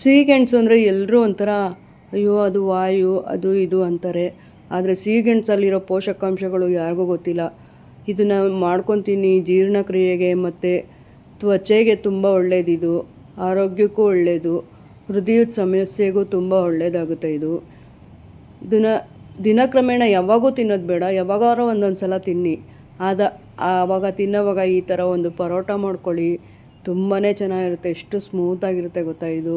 ಸಿಹಿಗೆಣಸು ಅಂದರೆ ಎಲ್ಲರೂ ಒಂಥರ, ಅಯ್ಯೋ, ಅದು ವಾಯು, ಅದು ಇದು ಅಂತಾರೆ. ಆದರೆ ಸಿಹಿಗೆಣಸಲ್ಲಿರೋ ಪೋಷಕಾಂಶಗಳು ಯಾರಿಗೂ ಗೊತ್ತಿಲ್ಲ. ಇದನ್ನು ಮಾಡ್ಕೊತೀನಿ ಜೀರ್ಣಕ್ರಿಯೆಗೆ ಮತ್ತು ತ್ವಚೆಗೆ ತುಂಬ ಒಳ್ಳೆಯದಿದು ಆರೋಗ್ಯಕ್ಕೂ ಒಳ್ಳೆಯದು ಹೃದಯದ ಸಮಸ್ಯೆಗೂ ತುಂಬ ಒಳ್ಳೆಯದಾಗುತ್ತೆ ಇದು. ದಿನ ದಿನಕ್ರಮೇಣ ಯಾವಾಗೂ ತಿನ್ನೋದು ಬೇಡ ಯಾವಾಗಾರೋ ಒಂದೊಂದು ಸಲ ತಿನ್ನಿ. ಆದ, ಆವಾಗ ತಿನ್ನೋವಾಗ ಈ ಥರ ಒಂದು ಪರೋಟ ಮಾಡ್ಕೊಳ್ಳಿ ತುಂಬಾ ಚೆನ್ನಾಗಿರುತ್ತೆ, ಎಷ್ಟು ಸ್ಮೂತಾಗಿರುತ್ತೆ ಗೊತ್ತಾ ಇದು.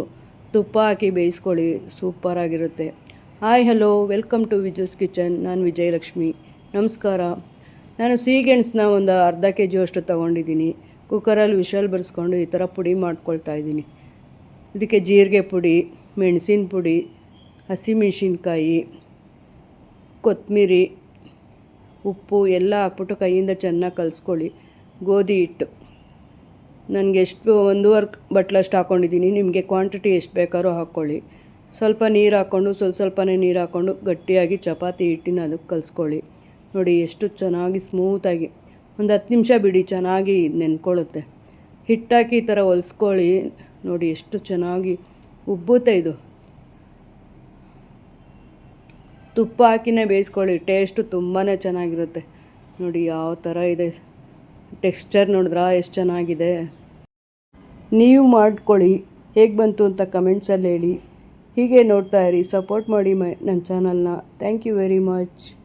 ತುಪ್ಪ ಹಾಕಿ ಬೇಯಿಸ್ಕೊಳ್ಳಿ. ಸೂಪರಾಗಿರುತ್ತೆ hi, hello. Welcome to Viju's kitchen. ನಾನು ವಿಜಯಲಕ್ಷ್ಮಿ. ನಮಸ್ಕಾರ. ನಾನು ಸಿಹಿಗೆಣಸನ್ನ ಒಂದು ಅರ್ಧ ಕೆ ಜಿ ಅಷ್ಟು ತೊಗೊಂಡಿದ್ದೀನಿ. ಕುಕ್ಕರಲ್ಲಿ ವಿಷಲ್ ಬರೆಸ್ಕೊಂಡು ಈ ಥರ ಪುಡಿ ಮಾಡ್ಕೊಳ್ತಾ ಇದ್ದೀನಿ. ಇದಕ್ಕೆ ಜೀರಿಗೆ ಪುಡಿ, ಮೆಣಸಿನ ಪುಡಿ ಹಸಿಮೆಣಸಿನ್ಕಾಯಿ ಕೊತ್ತಂಬರಿ ಉಪ್ಪು ಎಲ್ಲ ಹಾಕ್ಬಿಟ್ಟು ಕೈಯಿಂದ ಚೆನ್ನಾಗಿ ಕಲಿಸ್ಕೊಳ್ಳಿ. ಗೋಧಿ ಹಿಟ್ಟು. ನನಗೆ ಎಷ್ಟು ಒಂದೂವರೆ ಬಟ್ಲಷ್ಟು ಹಾಕ್ಕೊಂಡಿದ್ದೀನಿ. ನಿಮಗೆ ಕ್ವಾಂಟಿಟಿ ಎಷ್ಟು ಬೇಕಾದ್ರೂ ಹಾಕ್ಕೊಳ್ಳಿ. ಸ್ವಲ್ಪ ನೀರು ಹಾಕ್ಕೊಂಡು, ಸ್ವಲ್ಪ ಸ್ವಲ್ಪನೇ ನೀರು ಹಾಕ್ಕೊಂಡು ಗಟ್ಟಿಯಾಗಿ ಚಪಾತಿ ಹಿಟ್ಟಿನ ಅದಕ್ಕೆ ಕಲಿಸ್ಕೊಳ್ಳಿ. ನೋಡಿ ಎಷ್ಟು ಚೆನ್ನಾಗಿ ಸ್ಮೂತಾಗಿ ಒಂದು ಹತ್ತು ನಿಮಿಷ ಬಿಡಿ, ಚೆನ್ನಾಗಿ ನೆನ್ಕೊಳ್ಳುತ್ತೆ. ಹಿಟ್ಟಾಕಿ ಈ ಥರ ಹೊಲಿಸ್ಕೊಳ್ಳಿ. ನೋಡಿ ಎಷ್ಟು ಚೆನ್ನಾಗಿ ಉಬ್ಬುತ್ತೆ ಇದು. ತುಪ್ಪ ಹಾಕಿನೇ ಬೇಯಿಸ್ಕೊಳ್ಳಿ. ಟೇಸ್ಟು ತುಂಬಾ ಚೆನ್ನಾಗಿರುತ್ತೆ. ನೋಡಿ ಯಾವ ಥರ ಇದೆ. ಟೆಕ್ಸ್ಚರ್ ನೋಡಿದ್ರಾ? ಎಷ್ಟು ಚೆನ್ನಾಗಿದೆ? ನೀವು ಮಾಡ್ಕೊಳ್ಳಿ. ಹೇಗೆ ಬಂತು ಅಂತ ಕಮೆಂಟ್ಸಲ್ಲಿ ಹೇಳಿ. ಹೀಗೆ ನೋಡ್ತಾ ಇರಿ. ಸಪೋರ್ಟ್ ಮಾಡಿ ಮೈ ನನ್ನ ಚಾನಲ್ನ ಥ್ಯಾಂಕ್ ಯು ವೆರಿ ಮಚ್